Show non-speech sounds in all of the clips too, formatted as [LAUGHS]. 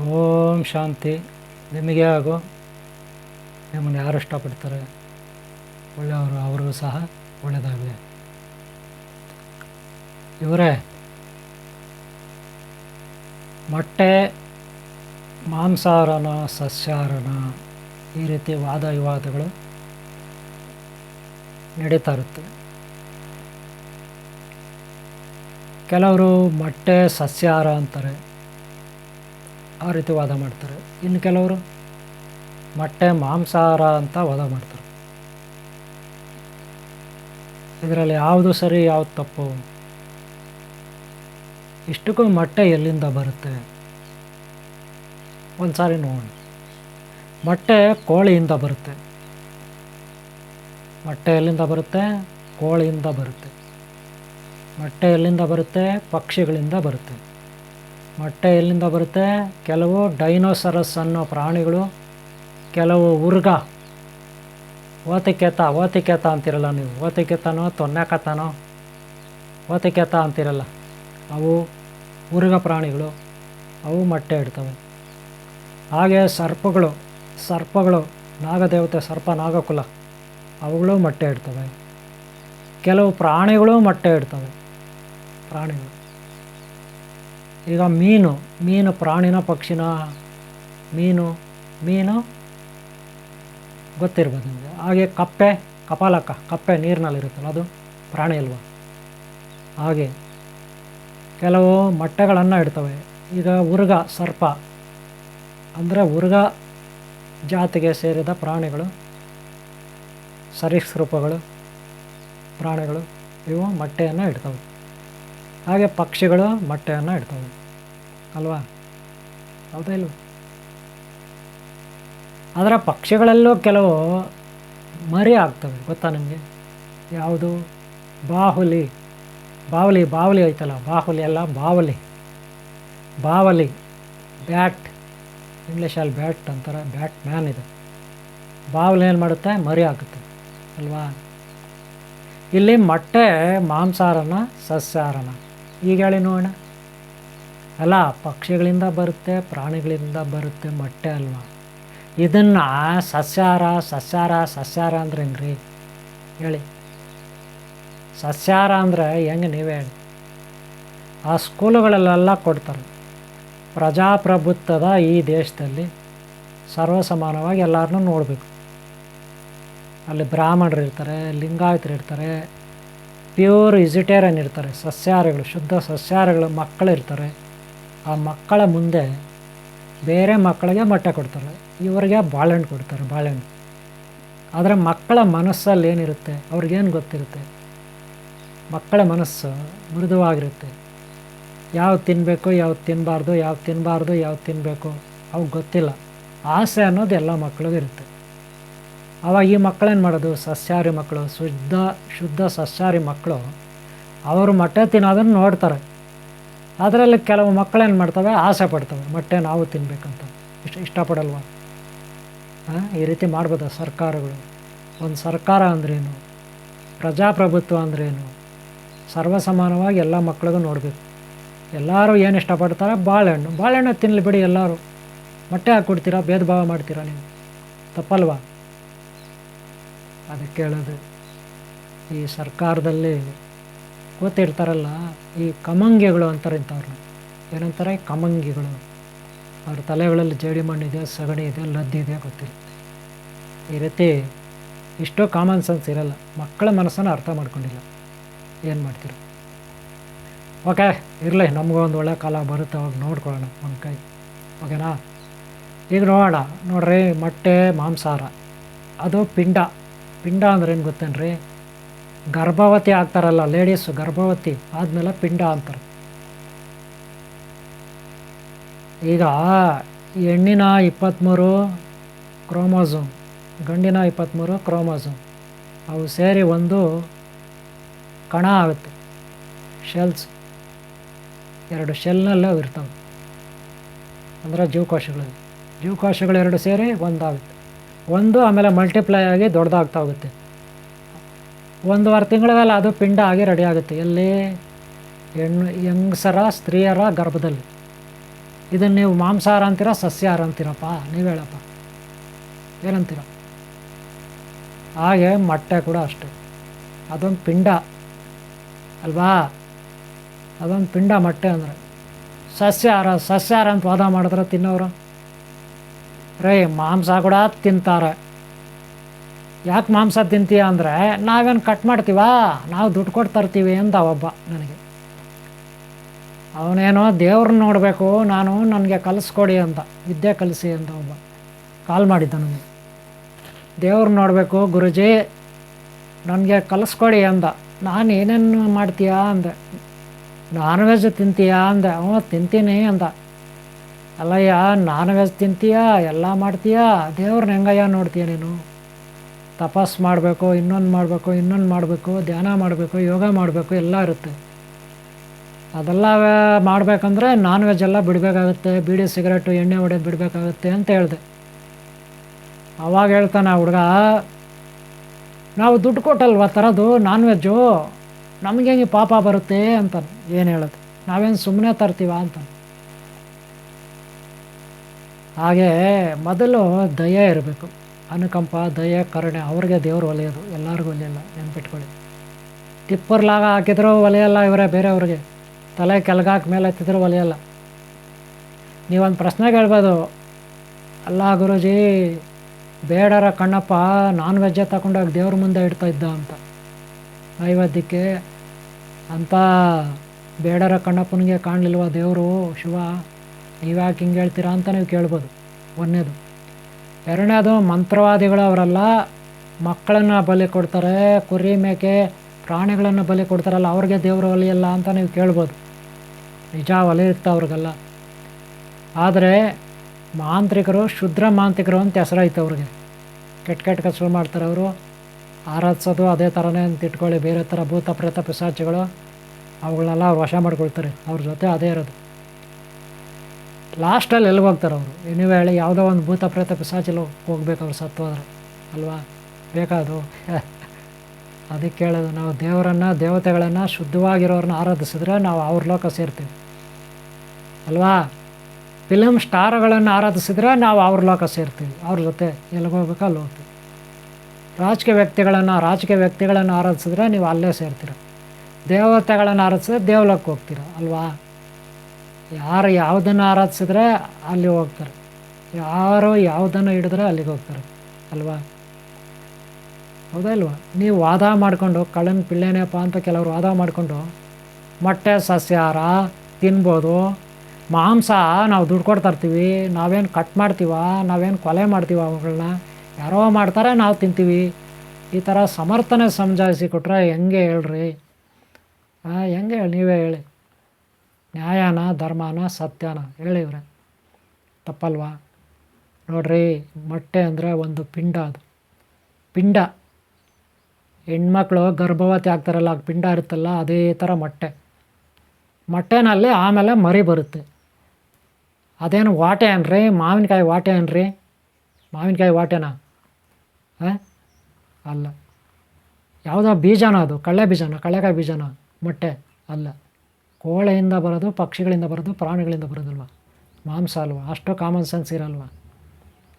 ಓಂ ಶಾಂತಿ. ನಿಮಗೆ ಹಾಗೂ ನಿಮ್ಮನ್ನು ಯಾರು ಇಷ್ಟಪಡ್ತಾರೆ? ಒಳ್ಳೆಯವರು, ಅವರಿಗೂ ಸಹ ಒಳ್ಳೆಯದಾಗಲಿ. ಇವರೇ, ಮೊಟ್ಟೆ, ಮಾಂಸಾಹಾರನ, ಸಸ್ಯಾಹಾರನ ಈ ರೀತಿ ವಾದ ವಿವಾದಗಳು ನಡೀತಾ ಇರುತ್ತೆ. ಕೆಲವರು ಮೊಟ್ಟೆ, ಸಸ್ಯಾಹಾರ ಅಂತಾರೆ. ಆ ರೀತಿ ವಾದ ಮಾಡ್ತಾರೆ. ಇನ್ನು ಕೆಲವರು ಮೊಟ್ಟೆ, ಮಾಂಸಾಹಾರ ಅಂತ ವಾದ ಮಾಡ್ತಾರೆ. ಇದರಲ್ಲಿ ಯಾವುದು ಸರಿ, ಯಾವುದು ತಪ್ಪು? ಇಷ್ಟಕ್ಕೂ ಮೊಟ್ಟೆ ಎಲ್ಲಿಂದ ಬರುತ್ತೆ? ಒಂದು ಸಾರಿ ನೋಡೋಣ. ಮೊಟ್ಟೆ ಕೋಳಿಯಿಂದ ಬರುತ್ತೆ. ಮೊಟ್ಟೆ ಎಲ್ಲಿಂದ ಬರುತ್ತೆ? ಕೋಳಿಯಿಂದ ಬರುತ್ತೆ. ಮೊಟ್ಟೆ ಎಲ್ಲಿಂದ ಬರುತ್ತೆ? ಪಕ್ಷಿಗಳಿಂದ ಬರುತ್ತೆ. ಮೊಟ್ಟೆ ಎಲ್ಲಿಂದ ಬರುತ್ತೆ? ಕೆಲವು ಡೈನೋಸರಸ್ ಅನ್ನೋ ಪ್ರಾಣಿಗಳು, ಕೆಲವು ಉರ್ಗ ಓತಿಕೆತ ಓತಿಕೆತ ಅಂತಿರಲ್ಲ ನೀವು. ಓತಿಕೆತನೋ ತೊನ್ನೆಕತನೋ ಓತಿಕೆತ ಅಂತಿರಲ್ಲ. ಅವು ಉರ್ಗ ಪ್ರಾಣಿಗಳು. ಅವು ಮೊಟ್ಟೆ ಇಡ್ತವೆ. ಹಾಗೆ ಸರ್ಪಗಳು ಸರ್ಪಗಳು, ನಾಗದೇವತೆ, ಸರ್ಪ, ನಾಗಕುಲ, ಅವುಗಳು ಮೊಟ್ಟೆ ಇಡ್ತವೆ. ಕೆಲವು ಪ್ರಾಣಿಗಳು ಮೊಟ್ಟೆ ಇಡ್ತವೆ. ಪ್ರಾಣಿಗಳು. ಈಗ ಮೀನು ಮೀನು ಪ್ರಾಣಿನ ಪಕ್ಷಿನ ಮೀನು ಮೀನು ಗೊತ್ತಿರ್ಬೋದು ನಿಮಗೆ. ಹಾಗೆ ಕಪ್ಪೆ ಕಪಾಲಕ ಕಪ್ಪೆ ನೀರಿನಲ್ಲಿರುತ್ತಲ್ಲ, ಅದು ಪ್ರಾಣಿ ಅಲ್ವ? ಹಾಗೆ ಕೆಲವು ಮೊಟ್ಟೆಗಳನ್ನು ಇಡ್ತವೆ. ಈಗ ಉರ್ಗ, ಸರ್ಪ, ಅಂದರೆ ಉರ್ಗ ಜಾತಿಗೆ ಸೇರಿದ ಪ್ರಾಣಿಗಳು, ಸರೀಸೃಪಗಳು, ಪ್ರಾಣಿಗಳು, ಇವು ಮೊಟ್ಟೆಯನ್ನು ಇಡ್ತವೆ. ಹಾಗೆ ಪಕ್ಷಿಗಳು ಮೊಟ್ಟೆಯನ್ನು ಇಡ್ತವೆ. ಅಲ್ವಾ? ಹೌದಾ ಇಲ್ವ? ಆದರೆ ಪಕ್ಷಿಗಳಲ್ಲೂ ಕೆಲವು ಮರಿ ಆಗ್ತವೆ, ಗೊತ್ತಾ ನಿಮಗೆ? ಯಾವುದು? ಬಾಹುಲಿ. ಬಾವಲಿ ಬಾವಲಿ ಐತಲ್ಲ, ಬಾಹುಲಿ ಅಲ್ಲ, ಬಾವಲಿ. ಬಾವಲಿ. ಬ್ಯಾಟ್. ಇಂಗ್ಲೀಷಲ್ಲಿ ಬ್ಯಾಟ್ ಅಂತಾರೆ ಬ್ಯಾಟ್ ಮ್ಯಾನ್ ಇದೆ. ಬಾವಲಿ ಏನು ಮಾಡುತ್ತೆ? ಮರಿ ಹಾಕುತ್ತೆ, ಅಲ್ವಾ? ಇಲ್ಲಿ ಮೊಟ್ಟೆ ಮಾಂಸಾಹಾರನ ಸಸ್ಯಾಹಾರನ. ಈಗ ಹೇಳಿ ನೋಡೋಣ. ಅಲ್ಲ, ಪಕ್ಷಿಗಳಿಂದ ಬರುತ್ತೆ, ಪ್ರಾಣಿಗಳಿಂದ ಬರುತ್ತೆ ಮೊಟ್ಟೆ ಅಲ್ವಾ? ಇದನ್ನು ಸಸ್ಯಾರ ಸಸ್ಯಾರ ಸಸ್ಯಾರ ಅಂದ್ರೆ ಹೆಂಗ್ರಿ? ಹೇಳಿ. ಸಸ್ಯಾರ ಅಂದರೆ ಹೆಂಗೆ ನೀವೇ ಹೇಳಿ. ಆ ಸ್ಕೂಲುಗಳಲ್ಲೆಲ್ಲ ಕೊಡ್ತಾರೆ. ಪ್ರಜಾಪ್ರಭುತ್ವದ ಈ ದೇಶದಲ್ಲಿ ಸರ್ವಸಮಾನವಾಗಿ ಎಲ್ಲರನ್ನೂ ನೋಡಬೇಕು. ಅಲ್ಲಿ ಬ್ರಾಹ್ಮಣರು ಇರ್ತಾರೆ, ಲಿಂಗಾಯತರು ಇರ್ತಾರೆ ಪ್ಯೂರ್ ವೆಜಿಟೇರಿಯನ್ ಇರ್ತಾರೆ, ಸಸ್ಯಾಹಾರಗಳು, ಶುದ್ಧ ಸಸ್ಯಾಹಾರಗಳು, ಮಕ್ಕಳು ಇರ್ತಾರೆ. ಆ ಮಕ್ಕಳ ಮುಂದೆ ಬೇರೆ ಮಕ್ಕಳಿಗೆ ಮೊಟ್ಟೆ ಕೊಡ್ತಾರೆ. ಇವರಿಗೆ ಬಾಳೆಹಣ್ಣು ಕೊಡ್ತಾರೆ, ಬಾಳೆಹಣ್ಣು. ಆದರೆ ಮಕ್ಕಳ ಮನಸ್ಸಲ್ಲಿ ಏನಿರುತ್ತೆ? ಅವ್ರಿಗೇನು ಗೊತ್ತಿರುತ್ತೆ? ಮಕ್ಕಳ ಮನಸ್ಸು ಮೃದುವಾಗಿರುತ್ತೆ. ಯಾವ್ದು ತಿನ್ನಬೇಕು ಯಾವ್ದು ತಿನ್ನಬಾರ್ದು ಯಾವ್ದು ತಿನ್ನಬಾರ್ದು ಯಾವ್ದು ತಿನ್ನಬೇಕು ಅವ್ಗೆ ಗೊತ್ತಿಲ್ಲ. ಆಸೆ ಅನ್ನೋದು ಎಲ್ಲ ಮಕ್ಕಳಿಗೂ ಇರುತ್ತೆ. ಅವಾಗ ಈ ಮಕ್ಕಳೇನು ಮಾಡೋದು? ಸಸ್ಯಾಹಾರಿ ಮಕ್ಕಳು ಶುದ್ಧ ಶುದ್ಧ ಸಸ್ಯಾಹಾರಿ ಮಕ್ಕಳು ಅವರು ಮೊಟ್ಟೆ ತಿನ್ನೋದನ್ನು ನೋಡ್ತಾರೆ. ಅದರಲ್ಲಿ ಕೆಲವು ಮಕ್ಕಳೇನು ಮಾಡ್ತವೆ? ಆಸೆ ಪಡ್ತವೆ. ಮೊಟ್ಟೆ ನಾವು ತಿನ್ನಬೇಕಂತ ಇಷ್ಟ, ಇಷ್ಟಪಡಲ್ವ? ಈ ರೀತಿ ಮಾಡ್ಬೋದಾ ಸರ್ಕಾರಗಳು? ಒಂದು ಸರ್ಕಾರ ಅಂದ್ರೇನು? ಪ್ರಜಾಪ್ರಭುತ್ವ ಅಂದ್ರೇನು? ಸರ್ವಸಮಾನವಾಗಿ ಎಲ್ಲ ಮಕ್ಕಳಿಗೂ ನೋಡಬೇಕು. ಎಲ್ಲರೂ ಏನು ಇಷ್ಟಪಡ್ತಾರೆ? ಬಾಳೆಹಣ್ಣು. ಬಾಳೆಹಣ್ಣು ತಿನ್ನಲಿ ಬಿಡಿ ಎಲ್ಲರೂ. ಮೊಟ್ಟೆ ಹಾಕ್ಕೊಡ್ತೀರಾ? ಭೇದ ಭಾವ ಮಾಡ್ತೀರಾ ನೀವು? ತಪ್ಪಲ್ವಾ? ಅದಕ್ಕೆ ಹೇಳೋದು ಈ ಸರ್ಕಾರದಲ್ಲಿ ಗೊತ್ತಿರ್ತಾರಲ್ಲ, ಈ ಕಮಂಗಿಗಳು ಅಂತಾರೆ ಇಂಥವ್ರನ್ನ ಏನಂತಾರೆ? ಕಮಂಗಿಗಳು. ಅವ್ರ ತಲೆಗಳಲ್ಲಿ ಜೇಡಿ ಮಣ್ಣಿದೆ, ಸಗಣಿ ಇದೆ ಲದ್ದಿದೆ ಗೊತ್ತಿರುತ್ತೆ ಈ ರೀತಿ ಇಷ್ಟೋ ಕಾಮನ್ ಸೆನ್ಸ್ ಇರಲ್ಲ. ಮಕ್ಕಳ ಮನಸ್ಸನ್ನು ಅರ್ಥ ಮಾಡ್ಕೊಂಡಿಲ್ಲ. ಏನು ಮಾಡ್ತೀರ? ಓಕೆ, ಇರಲಿ, ನಮಗೂ ಒಂದು ಒಳ್ಳೆ ಕಾಲ ಬರುತ್ತೆ, ಅವಾಗ ನೋಡ್ಕೊಳ್ಳೋಣ ಒಂದು ಕೈ. ಓಕೆನಾ? ಈಗ ನೋಡೋಣ. ನೋಡ್ರಿ, ಮೊಟ್ಟೆ, ಮಾಂಸಾಹಾರ. ಅದು ಪಿಂಡ. ಪಿಂಡ ಅಂದ್ರೆ ಏನು ಗೊತ್ತೇನ್ರಿ? ಗರ್ಭವತಿ ಆಗ್ತಾರಲ್ಲ ಲೇಡೀಸು ಗರ್ಭವತಿ, ಆದಮೇಲೆ ಪಿಂಡ ಅಂತಾರೆ. ಈಗ ಹೆಣ್ಣಿನ ಇಪ್ಪತ್ತ್ಮೂರು ಕ್ರೋಮೋಸೋಮ್, ಗಂಡಿನ ಇಪ್ಪತ್ತ್ಮೂರು ಕ್ರೋಮೋಸೋಮ್, ಅವು ಸೇರಿ ಒಂದು ಕಣ ಆಗುತ್ತೆ ಶೆಲ್ಸ್ ಎರಡು ಶೆಲ್ನಲ್ಲೇ ಅವು ಇರ್ತವೆ. ಅಂದರೆ ಜೀವಕೋಶಗಳಲ್ಲಿ ಜೀವಕೋಶಗಳು ಎರಡು ಸೇರಿ ಒಂದಾಗುತ್ತೆ. ಒಂದು ಆಮೇಲೆ ಮಲ್ಟಿಪ್ಲೈ ಆಗಿ ದೊಡ್ಡದಾಗ್ತಾ ಹೋಗುತ್ತೆ. ಒಂದು ವಾರ ತಿಂಗಳಲ್ಲಿ ಅದು ಪಿಂಡ ಆಗಿ ರೆಡಿ ಆಗುತ್ತೆ. ಎಲ್ಲಿ? ಹೆಣ್ಣು, ಹೆಂಗಸರ, ಸ್ತ್ರೀಯರ ಗರ್ಭದಲ್ಲಿ. ಇದನ್ನು ನೀವು ಮಾಂಸಾಹಾರ ಅಂತೀರ, ಸಸ್ಯಾಹಾರ ಅಂತೀರಪ್ಪ? ನೀವು ಹೇಳಪ್ಪ. ಏನಂತೀರ? ಹಾಗೆ ಮೊಟ್ಟೆ ಕೂಡ ಅಷ್ಟೆ. ಅದೊಂದು ಪಿಂಡ. ಅಲ್ವಾ? ಅದೊಂದು ಪಿಂಡ ಮೊಟ್ಟೆ ಅಂದರೆ. ಸಸ್ಯಾಹಾರ ಸಸ್ಯಾಹಾರ ಅಂತ ವಾದ ಮಾಡಿದ್ರೆ ತಿನ್ನೋರು? ರೇ, ಮಾಂಸ ಕೂಡ ತಿಂತಾರೆ. ಯಾಕೆ ಮಾಂಸ ತಿಂತೀಯ ಅಂದರೆ, ನಾವೇನು ಕಟ್ ಮಾಡ್ತೀವ? ನಾವು ದುಡ್ಡು ಕೊಟ್ಟು ತರ್ತೀವಿ ಅಂತ ಒಬ್ಬ ನನಗೆ. ಅವನೇನೋ ದೇವ್ರನ್ನ ನೋಡಬೇಕು, ನಾನು ನನಗೆ ಕಲಿಸ್ಕೊಡಿ ಅಂತ ವಿದ್ಯೆ ಕಲಿಸಿ ಅಂತ ಒಬ್ಬ ಕಾಲ್ ಮಾಡಿದ್ದ ನನಗೆ. ದೇವ್ರನ್ನ ನೋಡಬೇಕು, ಗುರುಜಿ, ನನಗೆ ಕಲಿಸ್ಕೊಡಿ ಅಂದ. ನಾನು ಏನೇನು ಮಾಡ್ತೀಯಾ ಅಂದೆ. ನಾನ್ ವೆಜ್ ತಿಂತೀಯಾ ಅಂದೆ. ಅವನು ತಿಂತೀನಿ ಅಂದ. ಅಲ್ಲಯ್ಯ, ನಾನ್ ವೆಜ್ ತಿಂತೀಯಾ? ಎಲ್ಲ ಮಾಡ್ತೀಯಾ? ದೇವ್ರನ್ನ ಹೆಂಗಯ್ಯ ನೋಡ್ತೀಯ ನೀನು? ತಪಾಸ್ ಮಾಡಬೇಕು, ಇನ್ನೊಂದು ಮಾಡಬೇಕು ಇನ್ನೊಂದು ಮಾಡಬೇಕು, ಧ್ಯಾನ ಮಾಡಬೇಕು, ಯೋಗ ಮಾಡಬೇಕು, ಎಲ್ಲ ಇರುತ್ತೆ. ಅದೆಲ್ಲ ಮಾಡಬೇಕಂದ್ರೆ ನಾನ್ ವೆಜ್ ಎಲ್ಲ ಬಿಡಬೇಕಾಗುತ್ತೆ. ಬೀಡಿ ಸಿಗರೇಟು, ಎಣ್ಣೆ ಹೊಡೆದು ಬಿಡಬೇಕಾಗುತ್ತೆ ಅಂತ ಹೇಳಿದೆ. ಅವಾಗ ಹೇಳ್ತಾನೆ ಹುಡುಗ, ನಾವು ದುಡ್ಡು ಕೊಟ್ಟಲ್ವ ತರೋದು ನಾನ್ ವೆಜ್ಜು? ನಮಗೆ ಹೆಂಗೆ ಪಾಪ ಬರುತ್ತೆ ಅಂತ ಏನು ಹೇಳೋದು? ನಾವೇನು ಸುಮ್ಮನೆ ತರ್ತೀವ ಅಂತಾನೆ. ಹಾಗೆ ಮೊದಲು ದಯೆ ಇರಬೇಕು. ಅನುಕಂಪ, ದಯ, ಕರುಣೆ, ಅವ್ರಿಗೆ ದೇವರು ಒಲೆಯೋದು. ಎಲ್ಲರಿಗೂ ಒಲೆಯಲ್ಲ, ನೆನ್ಪಿಟ್ಕೊಳ್ಳಿ. ಟಿಪ್ಪರ್ಲಾಗ ಹಾಕಿದ್ರು ಒಲೆಯಲ್ಲ ಇವರೇ ಬೇರೆಯವ್ರಿಗೆ. ತಲೆ ಕೆಳಗಾಕ ಮೇಲೆ ಹತ್ತಿದ್ರು ಒಲೆಯಲ್ಲ. ನೀವೊಂದು ಪ್ರಶ್ನೆ ಕೇಳ್ಬೋದು. ಅಲ್ಲ ಗುರುಜಿ, ಬೇಡರ ಕಣ್ಣಪ್ಪ ನಾನ್ ವೆಜ್ಜೆ ತಗೊಂಡೋಗಿ ದೇವ್ರ ಮುಂದೆ ಇಡ್ತಾ ಇದ್ದ ಅಂತ. ನೈವೇದ್ಯಕ್ಕೆ ಅಂತ ಬೇಡರ ಕಣ್ಣಪ್ಪನಿಗೆ ಕಾಣಲಿಲ್ವ ದೇವರು, ಶಿವ? ನೀವ್ಯಾಕೆ ಹಿಂಗೆ ಹೇಳ್ತೀರಾ ಅಂತ ನೀವು ಕೇಳ್ಬೋದು. ಒಂದನೇದು, ಎರಡನೇದು ಮಂತ್ರವಾದಿಗಳು ಅವರೆಲ್ಲ ಮಕ್ಕಳನ್ನು ಬಲಿ ಕೊಡ್ತಾರೆ, ಕುರಿ ಮೇಕೆ ಪ್ರಾಣಿಗಳನ್ನು ಬಲಿ ಕೊಡ್ತಾರಲ್ಲ, ಅವ್ರಿಗೆ ದೇವರು ಒಲಿಯಲ್ಲ ಅಂತ ನೀವು ಕೇಳ್ಬೋದು. ನಿಜ ಒಲೆ ಇರ್ತಾ ಅವ್ರಿಗೆಲ್ಲ. ಆದರೆ ಮಾಂತ್ರಿಕರು ಶುದ್ರ ಮಾಂತ್ರಿಕರು ಅಂತ ಹೆಸರಾಯ್ತು ಅವ್ರಿಗೆ. ಕೆಟ್ಟ ಕೆಟ್ಟ ಕೆಲಸ ಮಾಡ್ತಾರೆ ಅವರು. ಆರಾಧಿಸೋದು ಅದೇ ಥರನೇ ಅಂತ ಇಟ್ಕೊಳ್ಳಿ, ಬೇರೆ ಥರ ಭೂತ ಪ್ರೇತ ಪಿಸಾಚಿಗಳು ಅವುಗಳನ್ನೆಲ್ಲ ವಶ ಮಾಡ್ಕೊಳ್ತಾರೆ. ಅವ್ರ ಜೊತೆ ಅದೇ ಇರೋದು. ಲಾಸ್ಟಲ್ಲಿ ಎಲ್ಲಿಗೆ ಹೋಗ್ತಾರೆ ಅವರು? ನೀವು ಹೇಳಿ ಯಾವುದೋ ಒಂದು ಭೂತ ಪ್ರೇತ ಪಿಸಾಚಲು ಹೋಗ್ಬೇಕು ಅವ್ರು ಸತ್ತು ಹೋದ್ರೆ, ಅಲ್ವಾ? ಬೇಕಾದು [LAUGHS] ಅದಕ್ಕೆ ಹೇಳೋದು ನಾವು ದೇವರನ್ನು, ದೇವತೆಗಳನ್ನು ಶುದ್ಧವಾಗಿರೋರನ್ನ ಆರಾಧಿಸಿದ್ರೆ ನಾವು ಅವ್ರ ಲೋಕ ಸೇರ್ತೀವಿ. ಅಲ್ವಾ? ಫಿಲಮ್ ಸ್ಟಾರ್ಗಳನ್ನು ಆರಾಧಿಸಿದ್ರೆ ನಾವು ಅವ್ರ ಲೋಕ ಸೇರ್ತೀವಿ. ಅವ್ರ ಜೊತೆ ಎಲ್ಲಿಗೆ ಹೋಗ್ಬೇಕು ಅಲ್ಲಿ ಹೋಗ್ತೀವಿ. ರಾಜಕೀಯ ವ್ಯಕ್ತಿಗಳನ್ನು ರಾಜಕೀಯ ವ್ಯಕ್ತಿಗಳನ್ನು ಆರಾಧಿಸಿದ್ರೆ ನೀವು ಅಲ್ಲೇ ಸೇರ್ತೀರ. ದೇವತೆಗಳನ್ನು ಆರಾಧಿಸಿದ್ರೆ ದೇವಲಕ್ಕೆ ಹೋಗ್ತೀರ, ಅಲ್ವಾ? ಯಾರು ಯಾವುದನ್ನು ಆರಾಧಿಸಿದ್ರೆ ಅಲ್ಲಿ ಹೋಗ್ತಾರೆ. ಯಾರು ಯಾವುದನ್ನು ಹಿಡಿದ್ರೆ ಅಲ್ಲಿಗೆ ಹೋಗ್ತಾರೆ. ಅಲ್ವಾ? ಹೌದಾ ಇಲ್ವಾ? ನೀವು ವಾದ ಮಾಡಿಕೊಂಡು ಕಳ್ಳನ ಪಿಳ್ಳೆನೇಪ್ಪ ಅಂತ ಕೆಲವರು ವಾದ ಮಾಡಿಕೊಂಡು ಮೊಟ್ಟೆ ಸಸ್ಯಾಹಾರ ತಿನ್ಬೋದು, ಮಾಂಸ ನಾವು ದುಡ್ಡು ಕೊಡ್ತಾ ಇರ್ತೀವಿ, ನಾವೇನು ಕಟ್ ಮಾಡ್ತೀವ, ನಾವೇನು ಕೊಲೆ ಮಾಡ್ತೀವ ಅವುಗಳನ್ನ ಯಾರೋ ಮಾಡ್ತಾರೆ, ನಾವು ತಿಂತೀವಿ. ಈ ಥರ ಸಮರ್ಥನೆ ಸಮಜಾಯಿಸಿ ಕೊಟ್ರೆ ಹೆಂಗೆ ಹೇಳ್ರಿ? ಹಾಂ ಹೆಂಗೆ ಹೇಳಿ, ನೀವೇ ಹೇಳಿ. ನ್ಯಾಯನ, ಧರ್ಮನ, ಸತ್ಯನ. ಹೇಳಿ ಇವ್ರೆ. ತಪ್ಪಲ್ವಾ? ನೋಡ್ರಿ, ಮೊಟ್ಟೆ ಅಂದರೆ ಒಂದು ಪಿಂಡ ಅದು. ಪಿಂಡ. ಹೆಣ್ಮಕ್ಳು ಗರ್ಭವತಿ ಆಗ್ತಾರಲ್ಲ ಪಿಂಡ ಇರುತ್ತಲ್ಲ, ಅದೇ ಥರ ಮೊಟ್ಟೆ. ಮೊಟ್ಟೆನಲ್ಲಿ ಆಮೇಲೆ ಮರಿ ಬರುತ್ತೆ. ಅದೇನು ವಾಟೆ ಅನ್ರಿ ಮಾವಿನಕಾಯಿ ವಾಟೆ ಅನ್ರಿ ಮಾವಿನಕಾಯಿ ವಾಟೆನಾ? ಅಲ್ಲ. ಯಾವುದೋ ಬೀಜನ ಅದು, ಕಳ್ಳೆ ಬೀಜನ, ಕಳ್ಳೆಕಾಯಿ ಬೀಜನ? ಮೊಟ್ಟೆ. ಅಲ್ಲ. ಕೋಳೆಯಿಂದ ಬರೋದು, ಪಕ್ಷಿಗಳಿಂದ ಬರೋದು, ಪ್ರಾಣಿಗಳಿಂದ ಬರೋದಲ್ವ? ಮಾಂಸ ಅಲ್ವಾ? ಅಷ್ಟು ಕಾಮನ್ ಸೆನ್ಸ್ ಇರಲ್ವ?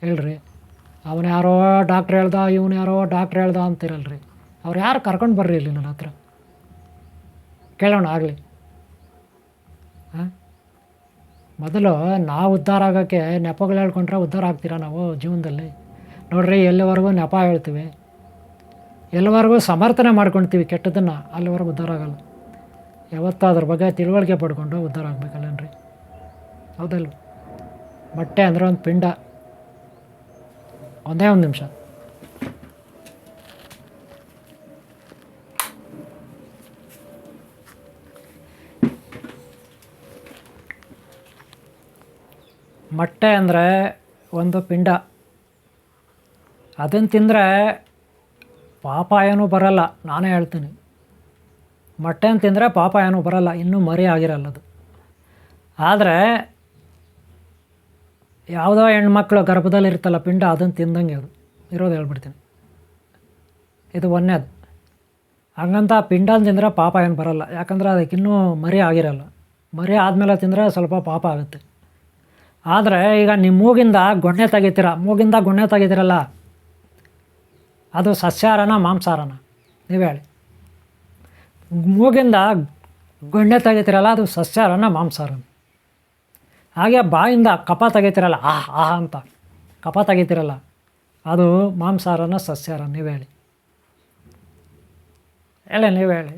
ಹೇಳ್ರಿ. ಅವನು ಯಾರೋ ಡಾಕ್ಟ್ರ್ ಹೇಳ್ದ, ಇವನು ಯಾರೋ ಡಾಕ್ಟ್ರ್ ಹೇಳ್ದ ಅಂತಿರಲ್ರಿ. ಅವ್ರು ಯಾರು ಕರ್ಕೊಂಡು ಬರ್ರಿ ಇಲ್ಲಿ ನನ್ನ ಹತ್ರ? ಕೇಳೋಣ, ಆಗಲಿ. ಹಾಂ ಮೊದಲು ನಾವು ಉದ್ಧಾರ ಆಗೋಕ್ಕೆ ನೆಪಗಳು ಹೇಳ್ಕೊಂಡ್ರೆ ಉದ್ಧಾರ ಆಗ್ತೀರಾ ನಾವು ಜೀವನದಲ್ಲಿ? ನೋಡ್ರಿ, ಎಲ್ಲಿವರೆಗೂ ನೆಪ ಹೇಳ್ತೀವಿ. ಎಲ್ಲಿವರೆಗೂ ಸಮರ್ಥನೆ ಮಾಡ್ಕೊಳ್ತೀವಿ ಕೆಟ್ಟದನ್ನು, ಅಲ್ಲಿವರೆಗೂ ಉದ್ಧಾರ ಆಗಲ್ಲ. ಯಾವತ್ತೂ ಅದ್ರ ಬಗ್ಗೆ ತಿಳುವಳಿಕೆ ಪಡ್ಕೊಂಡು ಉದ್ಧಾರ ಆಗ್ಬೇಕಲ್ಲೇನ್ರಿ? ಹೌದಲ್ವ? ಮೊಟ್ಟೆ ಅಂದರೆ ಒಂದು ಪಿಂಡ. ಒಂದೇ ಒಂದು ನಿಮಿಷ. ಮೊಟ್ಟೆ ಅಂದರೆ ಒಂದು ಪಿಂಡ. ಅದನ್ನು ತಿಂದರೆ ಪಾಪ ಏನೂ ಬರಲ್ಲ. ನಾನೇ ಹೇಳ್ತೀನಿ. ಮೊಟ್ಟೆನ ತಿಂದರೆ ಪಾಪ ಏನೂ ಬರಲ್ಲ, ಇನ್ನೂ ಮರಿ ಆಗಿರಲ್ಲ ಅದು. ಆದರೆ ಯಾವುದೋ ಹೆಣ್ಮಕ್ಳು ಗರ್ಭದಲ್ಲಿ ಇರ್ತಲ್ಲ ಪಿಂಡ ಅದನ್ನು ತಿಂದಂಗೆ ಅದು. ಇರೋದು ಹೇಳ್ಬಿಡ್ತೀನಿ. ಇದು ಒಂದೇದು ಹಂಗಂತ ಪಿಂಡನ ತಿಂದರೆ ಪಾಪ ಏನು ಬರಲ್ಲ, ಯಾಕಂದರೆ ಅದಕ್ಕೆ ಇನ್ನೂ ಮರಿ ಆಗಿರಲ್ಲ. ಮರಿ ಆದಮೇಲೆ ತಿಂದರೆ ಸ್ವಲ್ಪ ಪಾಪ ಆಗುತ್ತೆ. ಆದರೆ ಈಗ ನಿಮ್ಮ ಮೂಗಿಂದ ಗೊಣ್ಣೆ ತೆಗಿತೀರ? ಮೂಗಿಂದ ಗೊಣ್ಣೆ ತೆಗಿತೀರಲ್ಲ ಅದು ಸಸ್ಯಾಹಾರನ ಮಾಂಸಾಹಾರನ? ನೀವು ಹೇಳಿ. ಮೂಗಿಂದ ಗೊಂಡೆ ತೆಗಿತೀರಲ್ಲ, ಅದು ಸಸ್ಯಾಹಾರನ ಮಾಂಸಾರ ಹಾಗೆ ಬಾಯಿಂದ ಕಪ ತೆಗಿತೀರಲ್ಲ ಆಹ್ ಆಹ್ ಅಂತ. ಕಪ ತೆಗಿತೀರಲ್ಲ, ಅದು ಮಾಂಸಾಹಾರನ ಸಸ್ಯಾರ ನೀವು ಹೇಳಿ ಹೇಳಿ ನೀವು ಹೇಳಿ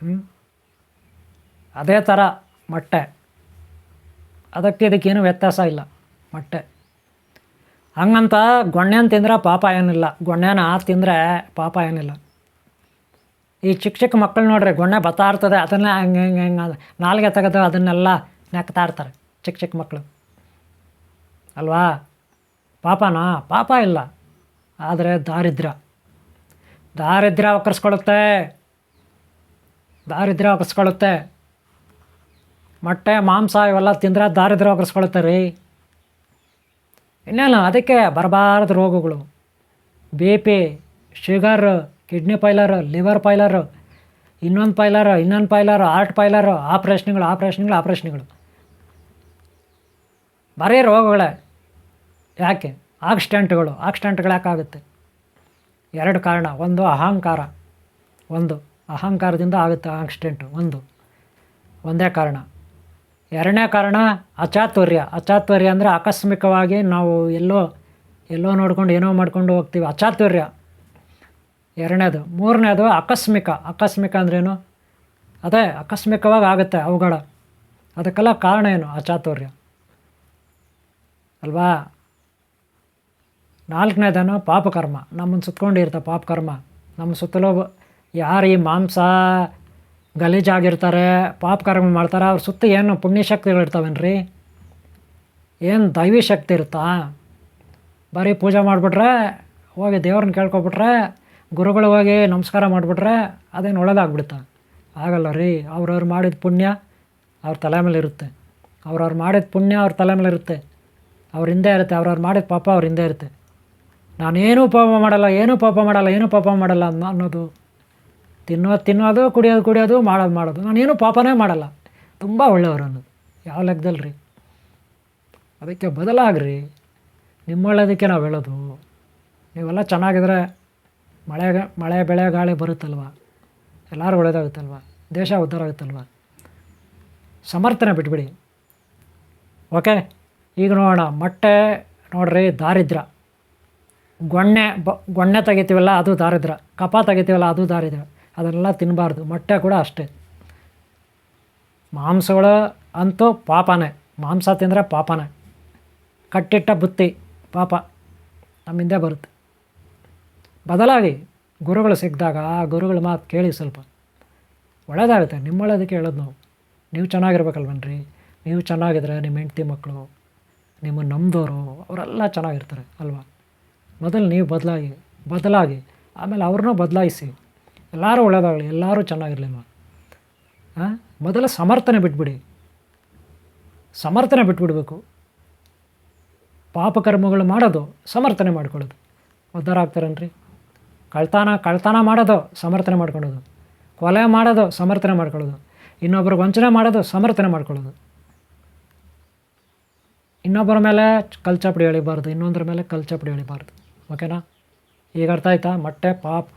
ಹ್ಞೂ ಅದೇ ಥರ ಮೊಟ್ಟೆ. ಅದಕ್ಕೆ ಇದಕ್ಕೇನು ವ್ಯತ್ಯಾಸ ಇಲ್ಲ, ಮೊಟ್ಟೆ. ಹಂಗಂತ ಗೊಣ್ಣೆನ ತಿಂದರೆ ಪಾಪ ಏನಿಲ್ಲ, ಗೊಣ್ಣೆನ ತಿಂದರೆ ಪಾಪ ಏನಿಲ್ಲ. ಈ ಚಿಕ್ಕ ಚಿಕ್ಕ ಮಕ್ಕಳು ನೋಡ್ರಿ ಗೊಣ್ಣೆ ಬತ್ತಾ ಇರ್ತದೆ ಅದನ್ನೇ ಹಂಗೆ ಹಂಗೆ ಹಿಂಗೆ ನಾಲ್ಗೆ ತೆಗೆದು ಅದನ್ನೆಲ್ಲ ನೆಕ್ತಾ ಇರ್ತಾರೆ ಚಿಕ್ಕ ಚಿಕ್ಕ ಮಕ್ಕಳು. ಅಲ್ವಾ? ಪಾಪನಾ? ಪಾಪ ಇಲ್ಲ. ಆದರೆ ದಾರಿದ್ರ್ಯ. ದಾರಿದ್ರ್ಯ ಒಕ್ಕರ್ಸ್ಕೊಳ್ಳುತ್ತೆ ದಾರಿದ್ರ್ಯ ಒಕ್ಕರ್ಸ್ಕೊಳ್ಳುತ್ತೆ ಮೊಟ್ಟೆ, ಮಾಂಸ ಇವೆಲ್ಲ ತಿಂದರೆ ದಾರಿದ್ರ್ಯ ಒಕ್ಕರ್ಸ್ಕೊಳ್ಳುತ್ತೆ ರೀ. ಇನ್ನೇನು, ಅದಕ್ಕೆ ಬರಬಾರ್ದು ರೋಗಗಳು. B P, sugar kidney failure liver failure ಇನ್ನೊಂದು ಪೈಲರು ಇನ್ನೊಂದು ಪೈಲರು ಆರ್ಟ್ ಪೈಲರ್ ಆಪ್ರೇಷನ್ಗಳು ಆಪ್ರೇಷನ್ಗಳು ಆಪ್ರೇಷನ್ಗಳು ಬರೀ ರೋಗಗಳೇ. ಯಾಕೆ? ಆಕ್ಸಿಡೆಂಟ್ಗಳು. ಆಕ್ಸಿಡೆಂಟ್ಗಳು ಯಾಕಾಗುತ್ತೆ? ಎರಡು ಕಾರಣ. ಒಂದು, ಅಹಂಕಾರ. ಒಂದು, ಅಹಂಕಾರದಿಂದ ಆಗುತ್ತೆ ಆಕ್ಸಿಡೆಂಟು. ಒಂದು, ಒಂದೇ ಕಾರಣ. ಎರಡನೇ ಕಾರಣ, ಅಚಾತುರ್ಯ. ಅಚಾತುರ್ಯ ಅಂದರೆ ಆಕಸ್ಮಿಕವಾಗಿ ನಾವು ಎಲ್ಲೋ ಎಲ್ಲೋ ನೋಡ್ಕೊಂಡು ಏನೋ ಮಾಡ್ಕೊಂಡು ಹೋಗ್ತೀವಿ. ಅಚಾತುರ್ಯ. ಎರಡನೇದು. ಮೂರನೇದು ಆಕಸ್ಮಿಕ. ಆಕಸ್ಮಿಕ ಅಂದ್ರೇನು? ಅದೇ, ಆಕಸ್ಮಿಕವಾಗಿ ಆಗುತ್ತೆ ಅವುಗಳ. ಅದಕ್ಕೆಲ್ಲ ಕಾರಣ ಏನು ಆ ಚಾತುರ್ಯ? ಅಲ್ವಾ? ನಾಲ್ಕನೇದೇನು? ಪಾಪಕರ್ಮ. ನಮ್ಮನ್ನು ಸುತ್ಕೊಂಡಿರ್ತಾರೆ ಪಾಪಕರ್ಮ. ನಮ್ಮ ಸುತ್ತಲೂ ಯಾರು ಈ ಮಾಂಸ ಗಲೀಜಾಗಿರ್ತಾರೆ, ಪಾಪಕರ್ಮ ಮಾಡ್ತಾರೆ, ಅವ್ರ ಸುತ್ತ ಏನು ಪುಣ್ಯಶಕ್ತಿಗಳು ಇರ್ತಾವೇನ್ರಿ? ಏನು ದೈವಿ ಶಕ್ತಿ ಇರುತ್ತಾ? ಬರೀ ಪೂಜೆ ಮಾಡಿಬಿಟ್ರೆ, ಹೋಗಿ ದೇವ್ರನ್ನ ಕೇಳ್ಕೊಬಿಟ್ರೆ ಗುರುಗಳು ಹೋಗಿ ನಮಸ್ಕಾರ ಮಾಡಿಬಿಟ್ರೆ ಅದೇನು ಒಳ್ಳೇದಾಗ್ಬಿಡುತ್ತೆ. ಆಗಲ್ಲ ರೀ, ಅವ್ರವ್ರು ಮಾಡಿದ ಪುಣ್ಯ ಅವ್ರ ತಲೆ ಮೇಲೆ ಇರುತ್ತೆ. ಅವ್ರವ್ರು ಮಾಡಿದ ಪುಣ್ಯ ಅವ್ರ ತಲೆ ಮೇಲೆ ಇರುತ್ತೆ. ಅವ್ರ ಹಿಂದೆ ಇರುತ್ತೆ, ಅವ್ರವ್ರು ಮಾಡಿದ ಪಾಪ ಅವ್ರ ಹಿಂದೆ ಇರುತ್ತೆ. ನಾನೇನೂ ಪಾಪ ಮಾಡಲ್ಲ, ಏನೂ ಪಾಪ ಮಾಡಲ್ಲ, ಏನೂ ಪಾಪ ಮಾಡಲ್ಲ ಅನ್ನೋ, ಅನ್ನೋದು. ತಿನ್ನೋದು ತಿನ್ನೋದು ಕುಡಿಯೋದು ಕುಡಿಯೋದು, ಮಾಡೋದು ಮಾಡೋದು. ನಾನೇನು ಪಾಪನೇ ಮಾಡಲ್ಲ. ತುಂಬ ಒಳ್ಳೆಯವರು ಅನ್ನೋದು. ಯಾವ ಲೆಕ್ಕದಲ್ಲಿ ರೀ? ಅದಕ್ಕೆ ಬದಲಾಗ್ರಿ. ನಿಮ್ಮ ಒಳ್ಳೆಯದಕ್ಕೆ ನಾವು ಹೇಳೋದು. ನೀವೆಲ್ಲ ಚೆನ್ನಾಗಿದ್ರೆ ಮಳೆ ಮಳೆ ಬೆಳೆ ಗಾಳಿ ಬರುತ್ತಲ್ವ? ಎಲ್ಲರೂ ಒಳ್ಳೆಯದಾಗುತ್ತಲ್ವ ದೇಶ ಉದ್ಧಾರ ಆಗುತ್ತಲ್ವ ಸಮರ್ಥನೆ ಬಿಟ್ಬಿಡಿ. ಓಕೆ ಈಗ ನೋಡೋಣ. ಮೊಟ್ಟೆ ನೋಡ್ರಿ, ದಾರಿದ್ರ. ಗೊಣ್ಣೆ, ಬ, ಗೊಣ್ಣೆ ತೆಗಿತೀವಲ್ಲ, ಅದು ದಾರಿದ್ರ. ಕಪ ತೆಗಿತೀವಲ್ಲ, ಅದು ದಾರಿದ್ರ. ಅದನ್ನೆಲ್ಲ ತಿನ್ನಬಾರ್ದು ಮೊಟ್ಟೆ ಕೂಡ ಅಷ್ಟೇ. ಮಾಂಸಗಳು ಅಂತೂ ಪಾಪನೇ. ಮಾಂಸ ತಿಂದರೆ ಪಾಪನೇ. ಕಟ್ಟಿಟ್ಟ ಬುತ್ತಿ, ಪಾಪ. ನಮ್ಮಿಂದೆ ಬರುತ್ತೆ. ಬದಲಾಗಿ ಗುರುಗಳು ಸಿಕ್ಕಿದಾಗ ಆ ಗುರುಗಳ ಮಾತು ಕೇಳಿ ಸ್ವಲ್ಪ ಒಳ್ಳೇದಾಗುತ್ತೆ. ನಿಮ್ಮ ಹೇಳೋದು ನಾವು. ನೀವು ಚೆನ್ನಾಗಿರ್ಬೇಕಲ್ವನ್ರಿ? ನೀವು ಚೆನ್ನಾಗಿದ್ರೆ ನಿಮ್ಮ ಹೆಂಡತಿ ಮಕ್ಕಳು, ನಿಮ್ಮ ನಮ್ಮದವರು ಅವರೆಲ್ಲ ಚೆನ್ನಾಗಿರ್ತಾರೆ ಅಲ್ವಾ? ಮೊದಲು ನೀವು ಬದಲಾಗಿ ಬದಲಾಗಿ, ಆಮೇಲೆ ಅವ್ರನ್ನೂ ಬದಲಾಯಿಸಿ. ಎಲ್ಲರೂ ಒಳ್ಳೇದಾಗಲಿ, ಎಲ್ಲರೂ ಚೆನ್ನಾಗಿರ್ಲಿಲ್ವ ಹಾಂ ಮೊದಲು ಸಮರ್ಥನೆ ಬಿಟ್ಬಿಡಿ. ಸಮರ್ಥನೆ ಬಿಟ್ಬಿಡ್ಬೇಕು. ಪಾಪಕರ್ಮಗಳು ಮಾಡೋದು ಸಮರ್ಥನೆ ಮಾಡ್ಕೊಳ್ಳೋದು. ಉದ್ಧಾರ ಆಗ್ತಾರೇನ್ರಿ ಕಳ್ತನ ಕಳ್ತನ ಮಾಡೋದು, ಸಮರ್ಥನೆ ಮಾಡ್ಕೊಳ್ಳೋದು. ಕೊಲೆ ಮಾಡೋದು, ಸಮರ್ಥನೆ ಮಾಡ್ಕೊಳ್ಳೋದು. ಇನ್ನೊಬ್ರಿಗೆ ವಂಚನೆ ಮಾಡೋದು, ಸಮರ್ಥನೆ ಮಾಡ್ಕೊಳ್ಳೋದು. ಇನ್ನೊಬ್ಬರ ಮೇಲೆ ಕಲ್ಚಪಡಿ ಎಳಿಬಾರ್ದು, ಇನ್ನೊಂದರ ಮೇಲೆ ಕಲ್ಚಪಡಿ ಎಳಿಬಾರ್ದು. ಓಕೆನಾ? ಈಗ ಅರ್ಥ ಆಯ್ತಾ? ಮೊಟ್ಟೆ ಪಾಪ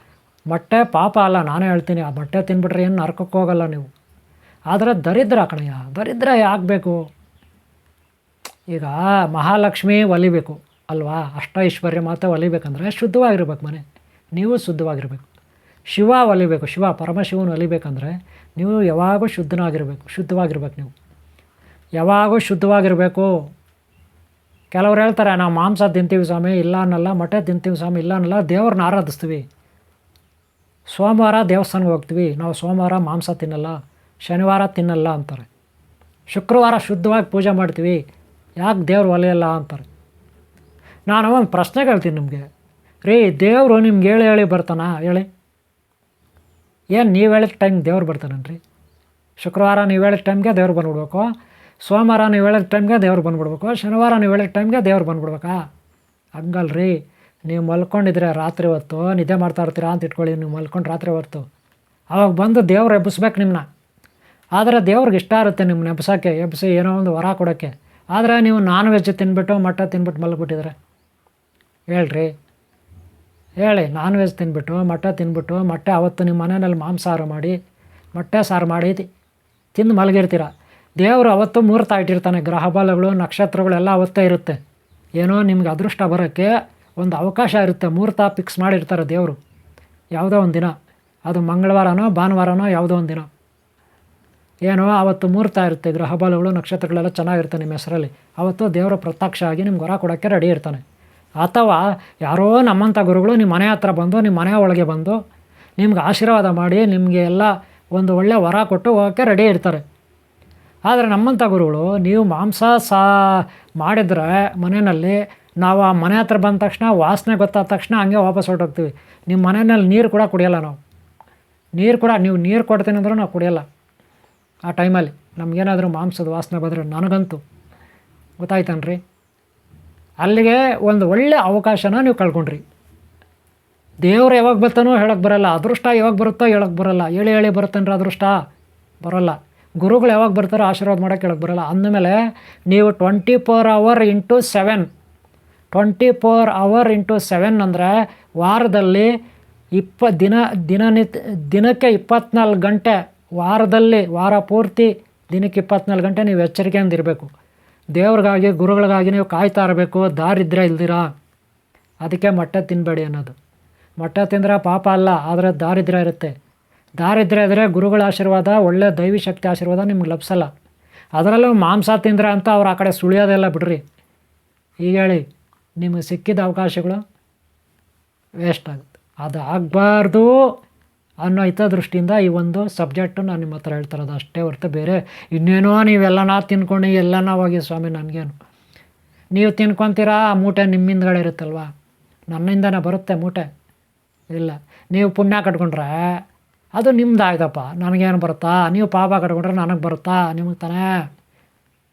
ಮೊಟ್ಟೆ ಪಾಪ ಅಲ್ಲ, ನಾನೇ ಹೇಳ್ತೀನಿ, ಆ ಮೊಟ್ಟೆ ತಿನ್ಬಿಟ್ರೆ ಏನು ನರ್ಕಕ್ಕೆ ಹೋಗಲ್ಲ ನೀವು. ಆದರೆ ದರಿದ್ರ ಕಣಯ್ಯ, ದರಿದ್ರ ಆಗಬೇಕು ಬೇಕು ಈಗ ಮಹಾಲಕ್ಷ್ಮಿ ಒಲಿಬೇಕು, ಅಲ್ವಾ? ಅಷ್ಟ ಐಶ್ವರ್ಯ ಮಾತ್ರ ಒಲಿಬೇಕಂದ್ರೆ ಶುದ್ಧವಾಗಿರ್ಬೇಕು ಮನೆ. ನೀವು ಶುದ್ಧವಾಗಿರಬೇಕು. ಶಿವ ಒಲಿಬೇಕು ಶಿವ ಪರಮಶಿವನ ಒಲಿಬೇಕಂದ್ರೆ ನೀವು ಯಾವಾಗೂ ಶುದ್ಧನಾಗಿರಬೇಕು, ಶುದ್ಧವಾಗಿರ್ಬೇಕು ನೀವು. ಯಾವಾಗೂ ಶುದ್ಧವಾಗಿರಬೇಕು. ಕೆಲವ್ರು ಹೇಳ್ತಾರೆ ನಾವು ಮಾಂಸ ತಿಂತೀವಿ ಸ್ವಾಮಿ, ಇಲ್ಲ ಅನ್ನಲ್ಲ, ಮೊಟ್ಟೆ ತಿಂತೀವಿ ಸ್ವಾಮಿ, ಇಲ್ಲ ಅನ್ನಲ್ಲ, ದೇವ್ರನ್ನ ಆರಾಧಿಸ್ತೀವಿ. ಸೋಮವಾರ ದೇವಸ್ಥಾನಕ್ಕೆ ಹೋಗ್ತೀವಿ, ನಾವು ಸೋಮವಾರ ಮಾಂಸ ತಿನ್ನಲ್ಲ, ಶನಿವಾರ ತಿನ್ನಲ್ಲ ಅಂತಾರೆ. ಶುಕ್ರವಾರ ಶುದ್ಧವಾಗಿ ಪೂಜೆ ಮಾಡ್ತೀವಿ, ಯಾಕೆ ದೇವ್ರು ಒಲೆಯಲ್ಲ ಅಂತಾರೆ. ನಾನು ಒಂದು ಪ್ರಶ್ನೆ ಕೇಳ್ತೀನಿ ನಿಮಗೆ. ರೀ, ದೇವರು ನಿಮ್ಗೆ ಹೇಳಿ ಹೇಳಿ ಬರ್ತಾನಾ? ಹೇಳಿ. ಏನು ನೀವು ಹೇಳಿದ ಟೈಮ್ ದೇವ್ರು ಬರ್ತಾನನ್ರಿ ಶುಕ್ರವಾರ ನೀವು ಹೇಳಿದ ಟೈಮ್ಗೆ ದೇವ್ರು ಬಂದ್ಬಿಡ್ಬೇಕು. ಸೋಮವಾರ ನೀವು ಹೇಳಿದ ಟೈಮ್ಗೆ ದೇವ್ರು ಬಂದ್ಬಿಡ್ಬೇಕು. ಶನಿವಾರ ನೀವು ಹೇಳಿದ ಟೈಮ್ಗೆ ದೇವ್ರು ಬಂದ್ಬಿಡ್ಬೇಕಾ? ಹಂಗಲ್ರಿ. ನೀವು ಮಲ್ಕೊಂಡಿದ್ರೆ ರಾತ್ರಿ ಹೊತ್ತು ನಿದ್ದೆ ಮಾಡ್ತಾ ಇರ್ತೀರಾ ಅಂತ ಇಟ್ಕೊಳ್ಳಿ, ನೀವು ಮಲ್ಕೊಂಡು ರಾತ್ರಿ ಹೊತ್ತು. ಅವಾಗ ಬಂದು ದೇವ್ರು ಎಬ್ಬಿಸ್ಬೇಕು ನಿಮ್ಮನ್ನ ಆದರೆ ದೇವ್ರಿಗೆ ಇಷ್ಟ ಇರುತ್ತೆ ನಿಮ್ಮನ್ನ ಎಬ್ಸೋಕ್ಕೆ ಎಬ್ಬಿಸಿ ಏನೋ ಒಂದು ವರ ಕೊಡೋಕ್ಕೆ. ಆದರೆ ನೀವು ನಾನ್ ವೆಜ್ ತಿನ್ಬಿಟ್ಟು, ಮಟ್ಟ ತಿನ್ಬಿಟ್ಟು ಮಲ್ಗಿಬಿಟ್ಟಿದ್ರೆ. ಹೇಳ್ರಿ. ಹೇಳಿ ನಾನ್ ವೆಜ್ ತಿನ್ಬಿಟ್ಟು ಮೊಟ್ಟೆ ತಿನ್ಬಿಟ್ಟು ಮೊಟ್ಟೆ ಅವತ್ತು ನಿಮ್ಮ ಮನೆಯಲ್ಲಿ ಮಾಂಸಾಹಾರ ಮಾಡಿ ಮೊಟ್ಟೆ ಸಾರು ಮಾಡಿ ತಿಂದು ಮಲಗಿರ್ತೀರ. ದೇವರು ಅವತ್ತು ಮುಹೂರ್ತ ಇಟ್ಟಿರ್ತಾನೆ, ಗ್ರಹ ಬಲಗಳು, ನಕ್ಷತ್ರಗಳೆಲ್ಲ ಅವತ್ತೇ ಇರುತ್ತೆ. ಏನೋ ನಿಮ್ಗೆ ಅದೃಷ್ಟ ಬರೋಕ್ಕೆ ಒಂದು ಅವಕಾಶ ಇರುತ್ತೆ ಮುಹೂರ್ತ ಫಿಕ್ಸ್ ಮಾಡಿರ್ತಾರೆ ದೇವರು. ಯಾವುದೋ ಒಂದು ದಿನ. ಅದು ಮಂಗಳವಾರನೋ, ಭಾನುವಾರನೋ, ಯಾವುದೋ ಒಂದು ದಿನ. ಏನೋ ಅವತ್ತು ಮುಹೂರ್ತ ಇರುತ್ತೆ, ಗ್ರಹ ಬಲಗಳು, ನಕ್ಷತ್ರಗಳೆಲ್ಲ ಚೆನ್ನಾಗಿರುತ್ತೆ ನಿಮ್ಮ ಹೆಸರಲ್ಲಿ. ಅವತ್ತು ದೇವರು ಪ್ರತ್ಯಕ್ಷ ಆಗಿ ನಿಮ್ಗೆ ಹೊರ ಕೊಡೋಕ್ಕೆ ರೆಡಿ ಇರ್ತಾನೆ. ಅಥವಾ ಯಾರೋ ನಮ್ಮಂಥ ಗುರುಗಳು ನಿಮ್ಮ ಮನೆ ಹತ್ರ ಬಂದು, ನಿಮ್ಮ ಮನೆ ಒಳಗೆ ಬಂದು ನಿಮ್ಗೆ ಆಶೀರ್ವಾದ ಮಾಡಿ, ನಿಮಗೆ ಎಲ್ಲ ಒಂದು ಒಳ್ಳೆಯ ವರ ಕೊಟ್ಟು ಹೋಗೋಕ್ಕೆ ರೆಡಿ ಇರ್ತಾರೆ. ಆದರೆ ನಮ್ಮಂಥ ಗುರುಗಳು ನೀವು ಮಾಂಸ ಸಾ ಮಾಡಿದರೆ ಮನೆಯಲ್ಲಿ ನಾವು ಆ ಮನೆ ಹತ್ರ ಬಂದ ತಕ್ಷಣ, ವಾಸನೆ ಗೊತ್ತಾದ ತಕ್ಷಣ ಹಂಗೆ ವಾಪಸ್ ಹೊರಟೋಗ್ತೀವಿ. ನಿಮ್ಮ ಮನೆಯಲ್ಲಿ ನೀರು ಕೂಡ ಕುಡಿಯೋಲ್ಲ ನಾವು. ನೀರು ಕೂಡ, ನೀವು ನೀರು ಕೊಡ್ತೀನಿ ಅಂದರೂ ನಾವು ಕುಡಿಯೋಲ್ಲ. ಆ ಟೈಮಲ್ಲಿ ನಮಗೇನಾದರೂ ಮಾಂಸದ ವಾಸನೆ ಬಂದರೆ ನನಗಂತೂ ಗೊತ್ತಾಯ್ತನ್ರಿ? ಅಲ್ಲಿಗೆ ಒಂದು ಒಳ್ಳೆ ಅವಕಾಶನ ನೀವು ಕಳ್ಕೊಂಡ್ರಿ. ದೇವ್ರು ಯಾವಾಗ ಬರ್ತಾನೋ ಹೇಳೋಕ್ಕೆ ಬರಲ್ಲ, ಅದೃಷ್ಟ ಯಾವಾಗ ಬರುತ್ತೋ ಹೇಳೋಕ್ಕೆ ಬರಲ್ಲ ಹೇಳಿ ಹೇಳಿ ಬರುತ್ತೇನ್ರ ಅದೃಷ್ಟ? ಬರೋಲ್ಲ. ಗುರುಗಳು ಯಾವಾಗ ಬರ್ತಾರೋ ಆಶೀರ್ವಾದ ಮಾಡೋಕ್ಕೆ ಹೇಳಕ್ಕೆ ಬರಲ್ಲ. ಅಂದಮೇಲೆ ನೀವು twenty four hour into seven twenty four hour into seven ಅಂದರೆ ವಾರದಲ್ಲಿ ಇಪ್ಪ ದಿನ, ದಿನನಿತ್ಯ, ದಿನಕ್ಕೆ ಇಪ್ಪತ್ನಾಲ್ಕು ಗಂಟೆ, ವಾರದಲ್ಲಿ, ವಾರ ಪೂರ್ತಿ ದಿನಕ್ಕೆ ಇಪ್ಪತ್ನಾಲ್ಕು ಗಂಟೆ ನೀವು ಎಚ್ಚರಿಕೆಯಿಂದ ಇರಬೇಕು. ದೇವ್ರಿಗಾಗಿ ಗುರುಗಳಿಗಾಗಿ ನೀವು ಕಾಯ್ತಾ ಇರಬೇಕು ದಾರಿದ್ರ್ಯ ಇಲ್ದಿರ? ಅದಕ್ಕೆ ಮೊಟ್ಟೆ ತಿನ್ನಬೇಡಿ ಅನ್ನೋದು. ಮೊಟ್ಟೆ ತಿಂದರೆ ಪಾಪ ಅಲ್ಲ, ಆದರೆ ದಾರಿದ್ರ ಇರುತ್ತೆ. ದಾರಿದ್ರ್ಯ ಇದ್ದರೆ ಗುರುಗಳ ಆಶೀರ್ವಾದ, ಒಳ್ಳೆ ದೈವಿ ಶಕ್ತಿ ಆಶೀರ್ವಾದ ನಿಮ್ಗೆ ಲಭಿಸಲ್ಲ. ಅದರಲ್ಲೂ ಮಾಂಸ ತಿಂದರೆ ಅಂತ ಅವ್ರು ಆ ಕಡೆ ಸುಳಿಯೋದೆಲ್ಲ ಬಿಡ್ರಿ. ಈಗ ಹೇಳಿ, ನಿಮಗೆ ಸಿಕ್ಕಿದ ಅವಕಾಶಗಳು ವೇಸ್ಟ್ ಆಗುತ್ತೆ. ಅದು ಆಗಬಾರ್ದು ಅನ್ನೋ ಹಿತದೃಷ್ಟಿಯಿಂದ ಈ ಒಂದು ಸಬ್ಜೆಕ್ಟು ನಾನು ನಿಮ್ಮ ಹತ್ರ ಹೇಳ್ತಿರೋದು ಅಷ್ಟೇ ಹೊರತು ಬೇರೆ ಇನ್ನೇನೋ ನೀವೆಲ್ಲನ ತಿನ್ಕೊಂಡು ಎಲ್ಲನ ಹೋಗಿ ಸ್ವಾಮಿ ನನಗೇನು. ನೀವು ತಿನ್ಕೊತೀರಾ, ಆ ಮೂಟೆ ನಿಮ್ಮ ಇರುತ್ತಲ್ವ? ನನ್ನಿಂದನೇ ಬರುತ್ತೆ ಮೂಟೆ. ಇಲ್ಲ, ನೀವು ಪುಣ್ಯ ಕಟ್ಕೊಂಡ್ರೆ ಅದು ನಿಮ್ದು ಆಯ್ತಪ್ಪ, ನನಗೇನು ಬರುತ್ತಾ? ನೀವು ಪಾಪ ಕಟ್ಕೊಂಡ್ರೆ ನನಗೆ ಬರುತ್ತಾ? ನಿಮಗೆ ತಾನೇ?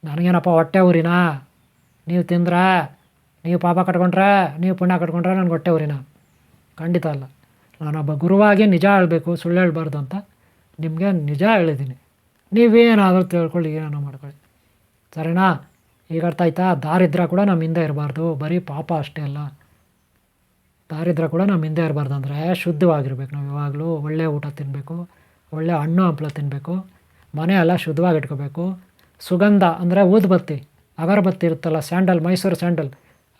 ನನಗೇನಪ್ಪ ಹೊಟ್ಟೆ ಊರಿನ? ನೀವು ತಿಂದ್ರೆ, ನೀವು ಪಾಪ ಕಟ್ಕೊಂಡ್ರೆ, ನೀವು ಪುಣ್ಯ ಕಟ್ಕೊಂಡ್ರೆ ನನಗೆ ಹೊಟ್ಟೆ ಊರಿನ? ಖಂಡಿತ ಅಲ್ಲ. ನಾನೊಬ್ಬ ಗುರುವಾಗಿ ನಿಜ ಹೇಳಬೇಕು, ಸುಳ್ಳು ಹೇಳ್ಬಾರ್ದು ಅಂತ ನಿಮಗೆ ನಿಜ ಹೇಳಿದ್ದೀನಿ. ನೀವೇನಾದರೂ ತಿಳ್ಕೊಳ್ಳಿ ಏನೋ ಮಾಡ್ಕೊಳ್ಳಿ. ಸರಿನಾ? ಈಗ ಅರ್ಥ ಆಯ್ತಾ? ದಾರಿದ್ರ ಕೂಡ ನಮ್ಮ ಹಿಂದೆ ಇರಬಾರ್ದು. ಬರೀ ಪಾಪ ಅಷ್ಟೇ ಅಲ್ಲ. ದಾರಿದ್ರ ಕೂಡ ನಮ್ಮ ಹಿಂದೆ ಇರಬಾರ್ದು ಅಂದರೆ ಶುದ್ಧವಾಗಿರ್ಬೇಕು ನಾವು ಯಾವಾಗಲೂ. ಒಳ್ಳೆಯ ಊಟ ತಿನ್ನಬೇಕು ಒಳ್ಳೆಯ ಹಣ್ಣು ಹಂಪಲ ತಿನ್ನಬೇಕು ಮನೆ ಎಲ್ಲ ಶುದ್ಧವಾಗಿ ಇಟ್ಕೋಬೇಕು ಸುಗಂಧ ಅಂದರೆ ಊದ್ಬತ್ತಿ, ಅಗರಬತ್ತಿ ಇರುತ್ತಲ್ಲ, ಸ್ಯಾಂಡಲ್, ಮೈಸೂರು ಸ್ಯಾಂಡಲ್,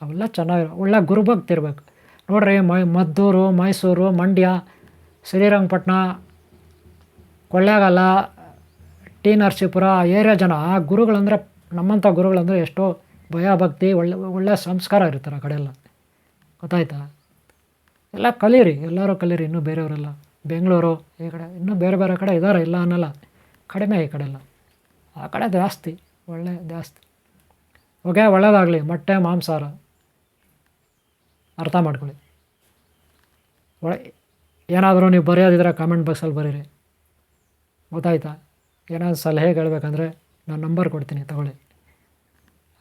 ಅವೆಲ್ಲ ಚೆನ್ನಾಗಿರೋ ಒಳ್ಳೆ ಗುರುಭಕ್ತಿ ಇರಬೇಕು. ನೋಡ್ರಿ, ಮೈ ಮದ್ದೂರು, ಮೈಸೂರು, ಮಂಡ್ಯ ಶ್ರೀರಂಗಪಟ್ಟಣ ಕೊಳ್ಳೇಗಾಲ, ಟಿ ನರಸೀಪುರ, ಆ ಏರಿಯಾ ಜನ ಗುರುಗಳಂದರೆ, ನಮ್ಮಂಥ ಗುರುಗಳಂದರೆ ಎಷ್ಟೋ ಭಯ, ಭಕ್ತಿ, ಒಳ್ಳೆ ಒಳ್ಳೆ ಸಂಸ್ಕಾರ ಇರ್ತಾರೆ ಆ ಕಡೆಯೆಲ್ಲ. ಗೊತ್ತಾಯ್ತಾ? ಎಲ್ಲ ಕಲೀರಿ, ಎಲ್ಲರೂ ಕಲೀರಿ, ಇನ್ನೂ ಬೇರೆಯವರೆಲ್ಲ. ಬೆಂಗಳೂರು, ಈ ಕಡೆ, ಇನ್ನೂ ಬೇರೆ ಬೇರೆ ಕಡೆ ಇದ್ದಾರೆ, ಇಲ್ಲ ಅನ್ನಲ್ಲ. ಕಡಿಮೆ ಈ ಕಡೆ ಎಲ್ಲ ಆ ಕಡೆ ಜಾಸ್ತಿ, ಒಳ್ಳೆ ಜಾಸ್ತಿ. ಓಕೆ ಒಳ್ಳೆಯದಾಗಲಿ ಮೊಟ್ಟೆ, ಮಾಂಸಾಹಾರ. ಅರ್ಥ ಮಾಡ್ಕೊಳ್ಳಿ. ಒಳ ಏನಾದರೂ ನೀವು ಬರೆಯೋದಿದ್ರೆ ಕಾಮೆಂಟ್ ಬಾಕ್ಸಲ್ಲಿ ಬರೀರಿ. ಗೊತ್ತಾಯ್ತಾ? ಏನಾದರೂ ಸಲಹೆ ಹೇಳಬೇಕಂದ್ರೆ ನಾನು ನಂಬರ್ ಕೊಡ್ತೀನಿ, ತಗೊಳ್ಳಿ.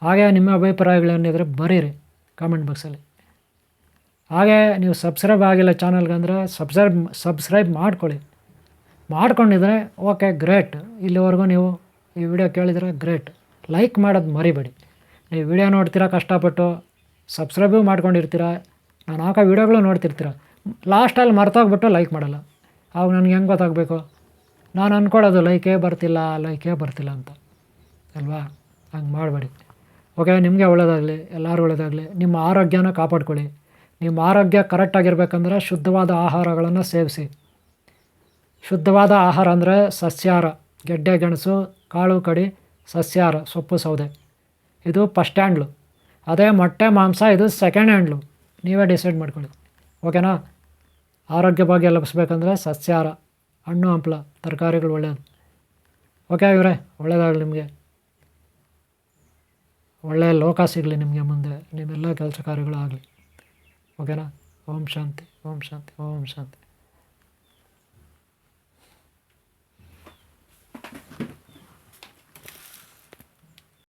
ಹಾಗೆ ನಿಮ್ಮ ಅಭಿಪ್ರಾಯಗಳೇನಿದ್ರೆ ಬರೀರಿ ಕಾಮೆಂಟ್ ಬಾಕ್ಸಲ್ಲಿ ಹಾಗೆ ನೀವು ಸಬ್ಸ್ಕ್ರೈಬ್ ಆಗಿಲ್ಲ ಚಾನಲ್ಗೆ ಅಂದರೆ ಸಬ್ಸ್ಕ್ರೈಬ್ ಸಬ್ಸ್ಕ್ರೈಬ್ ಮಾಡ್ಕೊಳ್ಳಿ. ಮಾಡ್ಕೊಂಡಿದ್ರೆ ಓಕೆ ಗ್ರೇಟ್ ಇಲ್ಲಿವರೆಗೂ ನೀವು ಈ ವಿಡಿಯೋ ಕೇಳಿದರೆ ಗ್ರೇಟ್ ಲೈಕ್ ಮಾಡೋದು ಮರಿಬೇಡಿ. ನೀವು ವಿಡಿಯೋ ನೋಡ್ತೀರಾ, ಕಷ್ಟಪಟ್ಟು ಸಬ್ಸ್ಕ್ರೈಬೂ ಮಾಡ್ಕೊಂಡಿರ್ತೀರ ನಾನು ಹಾಕೋ ವೀಡಿಯೋಗಳು ನೋಡ್ತಿರ್ತೀರ. ಲಾಸ್ಟಲ್ಲಿ ಮರ್ತೋಗ್ಬಿಟ್ಟು ಲೈಕ್ ಮಾಡಲ್ಲ. ಆವಾಗ ನನಗೆ ಹೆಂಗೆ ಗೊತ್ತಾಗಬೇಕು? ನಾನು ಅಂದ್ಕೊಳ್ಳೋದು ಲೈಕೇ ಬರ್ತಿಲ್ಲ ಲೈಕೇ ಬರ್ತಿಲ್ಲ ಅಂತ. ಅಲ್ವಾ? ಹಂಗೆ ಮಾಡಬೇಡಿ. ಓಕೆ ನಿಮಗೆ ಒಳ್ಳೆಯದಾಗಲಿ ಎಲ್ಲರೂ ಒಳ್ಳೆಯದಾಗಲಿ ನಿಮ್ಮ ಆರೋಗ್ಯನ ಕಾಪಾಡ್ಕೊಳ್ಳಿ. ನಿಮ್ಮ ಆರೋಗ್ಯ ಕರೆಕ್ಟಾಗಿರ್ಬೇಕಂದ್ರೆ ಶುದ್ಧವಾದ ಆಹಾರಗಳನ್ನು ಸೇವಿಸಿ. ಶುದ್ಧವಾದ ಆಹಾರ ಅಂದರೆ ಸಸ್ಯಾಹಾರ. ಗೆಡ್ಡೆ, ಗೆಣಸು, ಕಾಳು, ಕಡಿ, ಸಸ್ಯಾಹಾರ, ಸೊಪ್ಪು, ಸೌದೆ. ಇದು ಫಸ್ಟ್ ಹ್ಯಾಂಡ್ಲು ಅದೇ ಮೊಟ್ಟೆ, ಮಾಂಸ, ಇದು ಸೆಕೆಂಡ್ ಹ್ಯಾಂಡ್ಲು ನೀವೇ ಡಿಸೈಡ್ ಮಾಡ್ಕೊಳ್ಳಿ. ಓಕೆನಾ ಆರೋಗ್ಯ ಭಾಗ್ಯ ಲಭಿಸ್ಬೇಕಂದ್ರೆ ಸಸ್ಯಾಹಾರ, ಹಣ್ಣು, ಹಂಪಲ, ತರಕಾರಿಗಳು ಒಳ್ಳೆಯದು ಓಕೆ ಇವರೇ ಒಳ್ಳೆಯದಾಗಲಿ ನಿಮಗೆ. ಒಳ್ಳೆಯ ಲೋಕ ಸಿಗಲಿ ನಿಮಗೆ ಮುಂದೆ, ನಿಮ್ಮೆಲ್ಲ ಕೆಲಸ ಕಾರ್ಯಗಳು ಆಗಲಿ ಓಕೆನಾ ಓಂ ಶಾಂತಿ ಓಂ ಶಾಂತಿ ಓಂ ಶಾಂತಿ.